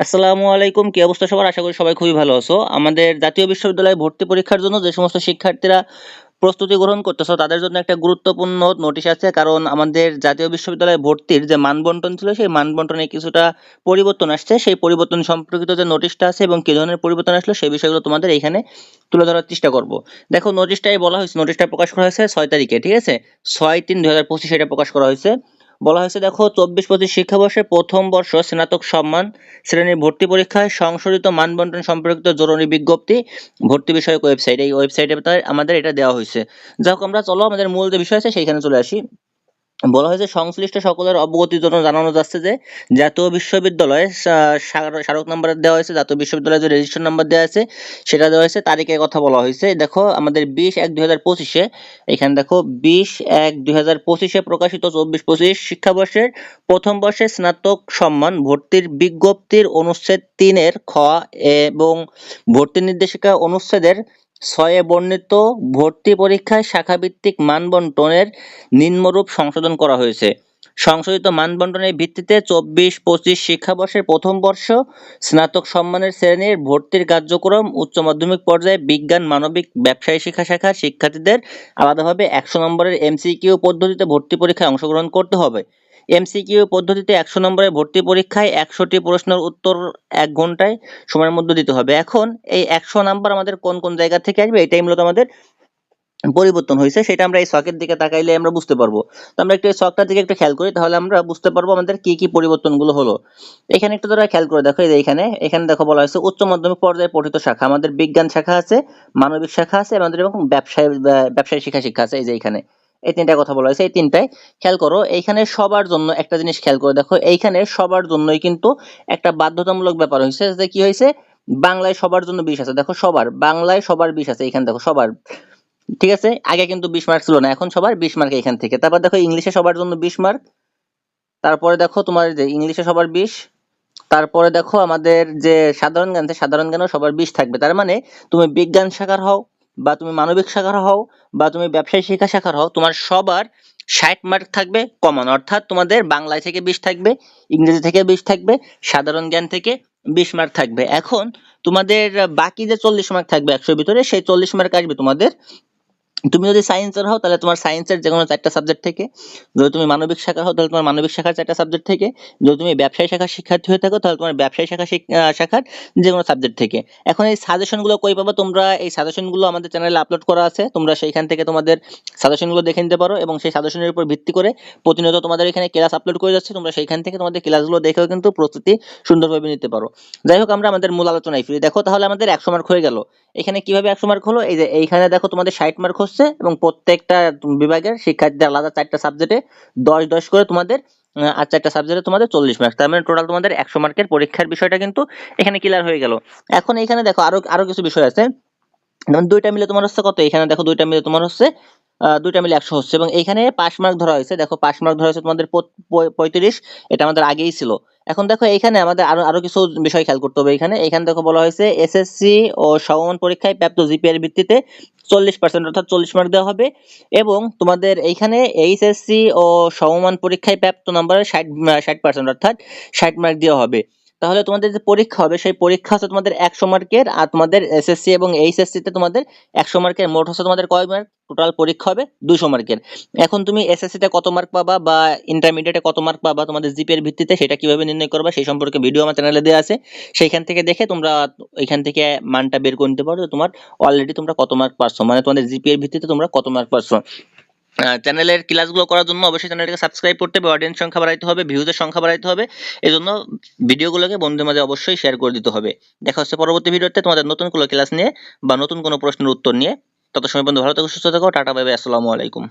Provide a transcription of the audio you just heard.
আসসালামু আলাইকুম। কি অবস্থা সবার? আশা করি সবাই খুবই ভালো আছো। আমাদের জাতীয় বিশ্ববিদ্যালয়ে ভর্তি পরীক্ষার জন্য যে সমস্ত শিক্ষার্থীরা প্রস্তুতি গ্রহণ করতেছো, তাদের জন্য একটা গুরুত্বপূর্ণ নোটিশ আছে। কারণ আমাদের জাতীয় বিশ্ববিদ্যালয়ে ভর্তির যে মানবন্টন ছিল, সেই মানবন্টনে কিছুটা পরিবর্তন আসছে। সেই পরিবর্তন সম্পর্কিত যে নোটিশটা আছে এবং কি ধরনের পরিবর্তন আসলো, সেই বিষয়গুলো তোমাদের এখানে তুলে ধরার চেষ্টা করব। দেখো, নোটিশটাই বলা হয়েছে, নোটিশটা প্রকাশ করা হয়েছে ছয় তারিখে, ঠিক আছে? ছয় তিন দুই হাজার পঁচিশে এটা প্রকাশ করা হয়েছে। বলা হয়েছে, দেখো, চব্বিশ পঁচিশ শিক্ষাবর্ষে প্রথম বর্ষ স্নাতক সম্মান, শ্রেণির ভর্তি পরীক্ষায় সংশোধিত মানবন্টন সম্পর্কিত জরুরি বিজ্ঞপ্তি, ভর্তি বিষয়ক ওয়েবসাইট। এই ওয়েবসাইটে আমাদের এটা দেওয়া হয়েছে। যাই হোক, আমরা চলো, আমাদের মূল যে বিষয় আছে, সেইখানে চলে আসি। বলা হয়েছে, সংশ্লিষ্ট সকলের অবগতির জন্য জানানো যাচ্ছে যে, জাতীয় বিশ্ববিদ্যালয়ে স্মারক নাম্বার দেওয়া হয়েছে, জাতীয় বিশ্ববিদ্যালয়ের যে রেজিস্ট্রেশন নাম্বার দেওয়া আছে, সেটা দেওয়া হয়েছে তারিখের কথা বলা হয়েছে। দেখো, আমাদের বিশ এক দুই হাজার পঁচিশে, এখানে দেখো, বিশ এক দুই হাজার পঁচিশে প্রকাশিত চব্বিশ পঁচিশ শিক্ষাবর্ষের প্রথম বর্ষে স্নাতক সম্মান ভর্তির বিজ্ঞপ্তির অনুচ্ছেদ তিনের খ এবং ভর্তি নির্দেশিকা অনুচ্ছেদের ছয়ে বর্ণিত ভর্তি পরীক্ষায় শাখাভিত্তিক মানবন্টনের নিম্নরূপ সংশোধন করা হয়েছে। সংশোধিত মানবন্টনের ভিত্তিতে চব্বিশ, পঁচিশ শিক্ষাবর্ষের প্রথম বর্ষ স্নাতক সম্মানের শ্রেণির ভর্তির কার্যক্রম উচ্চ মাধ্যমিক পর্যায়ে বিজ্ঞান, মানবিক, ব্যবসায়ী শিক্ষা শাখার শিক্ষার্থীদের আলাদাভাবে একশো নম্বরের এমসিকিউ পদ্ধতিতে ভর্তি পরীক্ষায় অংশগ্রহণ করতে হবে। এমসিকিউ পদ্ধতিতে একশো নম্বরের ভর্তি পরীক্ষায় একশোটি প্রশ্নের উত্তর এক ঘন্টায় সময়ের মধ্যে দিতে হবে। এখন এই একশো নাম্বার আমাদের কোন কোন জায়গা থেকে আসবে এটাই মূলত আমাদের পরিবর্তন হয়েছে, সেটা আমরা এই শখের দিকে তাকাইলে আমরা বুঝতে পারব। তো আমরা একটু এই শখটার দিকে একটু খেয়াল করি, তাহলে আমরা বুঝতে পারব আমাদের কি কি পরিবর্তনগুলো হলো। এখানে একটু ধরে খেয়াল করে দেখো, এই এখানে এখানে দেখো বলা হয়েছে উচ্চ মাধ্যমিক পর্যায়ে পঠিত শাখা, আমাদের বিজ্ঞান শাখা আছে, মানবিক শাখা আছে, আমাদের এবং ব্যবসায়, ব্যবসায়ী শিক্ষা শিক্ষা আছে, এই যে এখানে। এই তিনটা কথা বলা হয়েছে, এই তিনটায়। খেয়াল করো, এইখানে সবার জন্য একটা জিনিস খেয়াল করে দেখো, এইখানে সবার জন্যই কিন্তু একটা বাধ্যতামূলক ব্যাপার হয়েছে যে কি হয়েছে? বাংলায় সবার জন্য বিশ আছে, দেখো সবার, বাংলায় সবার বিশ আছে এখানে দেখো সবার। ঠিক আছে? আগে কিন্তু বিশ মার্ক ছিল না, এখন সবার বিশ মার্ক এখান থেকে। তারপর দেখো ইংলিশে সবার জন্য বিশ মার্ক তারপরে দেখো তোমার যে ইংলিশে সবার বিশ, তারপরে দেখো আমাদের যে সাধারণ জ্ঞান সাধারণ জ্ঞানও সবার বিশ থাকবে। তার মানে তুমি বিজ্ঞান শাখার হও বা তুমি মানবিক শাখার হও বা তুমি ব্যবসায়ী শিক্ষা শাখার হও, তোমার সবার ষাট মার্ক থাকবে কমন অর্থাৎ তোমাদের বাংলায় থেকে বিশ থাকবে, ইংরেজি থেকে বিশ থাকবে, সাধারণ জ্ঞান থেকে বিশ মার্ক থাকবে। এখন তোমাদের বাকি যে চল্লিশ মার্ক থাকবে একশোর ভিতরে, সেই চল্লিশ মার্ক আসবে তোমাদের তুমি যদি সায়েন্সের হও, তাহলে তোমার সায়েন্সের যে কোনো চারটা সাবজেক্ট থেকে। যদি তুমি মানবিক শাখা হও, তাহলে তোমার মানবিক শাখার চারটা সাবজেক্ট থেকে। যদি তুমি ব্যবসায়ী শাখার শিক্ষার্থী হয়ে থাকো, তাহলে তোমার ব্যবসায়ী শাখা শাখার যে কোনো সাবজেক্ট থেকে। এখন এই সাজেশনগুলো কই পাবো? তোমরা এই সাজেশনগুলো আমাদের চ্যানেলে আপলোড করা আছে। তোমরা সেইখান থেকে তোমাদের সাজেশনগুলো দেখে নিতে পারো এবং সেই সাজেশনের উপর ভিত্তি করে প্রতিনিয়ত তোমাদের এখানে ক্লাস আপলোড করে যাচ্ছে। তোমরা সেইখান থেকে তোমাদের ক্লাসগুলো দেখেও কিন্তু প্রস্তুতি সুন্দরভাবে নিতে পারো। যাই হোক, আমরা আমাদের মূল আলোচনায় ফিরি। দেখো, তাহলে আমাদের একশো মার্ক হয়ে গেল। এখানে কীভাবে একশো মার্ক হলো? এই যে এইখানে দেখো তোমাদের ষাট মার্ক হচ্ছে এবং প্রত্যেকটা বিভাগের শিক্ষার্থীদের আলাদা চারটা সাবজেক্টে দশ দশ করে তোমাদের আর চারটা সাবজেক্টে তোমাদের চল্লিশ মার্ক তার মানে টোটাল তোমাদের একশো মার্কের পরীক্ষার বিষয়টা কিন্তু এখানে ক্লিয়ার হয়ে গেল। এখন এখানে দেখো আরও আরও কিছু বিষয় আছে। যেমন দুইটা মিলে তোমার হচ্ছে কত? এখানে দেখো দুইটা মিলে তোমার হচ্ছে দুইটা মিলে একশো হচ্ছে। এবং এখানে পাস মার্ক ধরা হয়েছে। দেখো পাস মার্ক ধরা হয়েছে তোমাদের পঁয়ত্রিশ। এটা আমাদের আগেই ছিল। এখন দেখো, এখানে আমাদের আরও আরও কিছু বিষয় খেয়াল করতে হবে এখানে। এখানে দেখো বলা হয়েছে এসএসসি ও সমমান পরীক্ষায় প্রাপ্ত জিপিএর ভিত্তিতে চল্লিশ পার্সেন্ট অর্থাৎ চল্লিশ মার্ক দেওয়া হবে। এবং তোমাদের এইখানে এইচএসসি ও সমমান পরীক্ষায় প্রাপ্ত নম্বরে ষাট ষাট পার্সেন্ট অর্থাৎ ষাট মার্ক দেওয়া হবে। তাহলে তোমাদের যে পরীক্ষা হবে, সেই পরীক্ষা হচ্ছে তোমাদের একশো মার্কের, আর তোমাদের এসএসসি এবং এইচএসসি তে তোমাদের একশো মার্কের, মোট হচ্ছে তোমাদের কয় মার্ক টোটাল পরীক্ষা হবে দুশো মার্কের। এখন তুমি এসএসসি তে কত মার্ক পাবা বা ইন্টারমিডিয়েটে কত মার্ক পাবা, তোমাদের জিপি এর ভিত্তিতে সেটা কীভাবে নির্ণয় করবা, সেই সম্পর্কে ভিডিও আমার চ্যানেলে দেওয়া আছে। সেইখান থেকে দেখে তোমরা এখান থেকে মানটা বের করে নিতে পারো তোমার অলরেডি তোমরা কত মার্ক পারছ মানে তোমাদের জিপি এর ভিত্তিতে তোমরা কত মার্ক পাচ্ছ চ্যানেলের ক্লাসগুলো করার জন্য অবশ্যই চ্যানেলটাকে সাবস্ক্রাইব করতে হবে অডিয়েন্স সংখ্যা বাড়াইতে হবে ভিউজের সংখ্যা বাড়াইতে হবে। এই জন্য ভিডিওগুলোকে বন্ধুদের মাঝে অবশ্যই শেয়ার করে দিতে হবে। দেখা হচ্ছে পরবর্তী ভিডিওতে তোমাদের নতুন কোনো ক্লাস নিয়ে বা নতুন কোনো প্রশ্নের উত্তর নিয়ে। তত সময় বন্ধু ভালো থাকো, সুস্থ থাকো, টাটা বাইবে বাই আসসালামু আলাইকুম।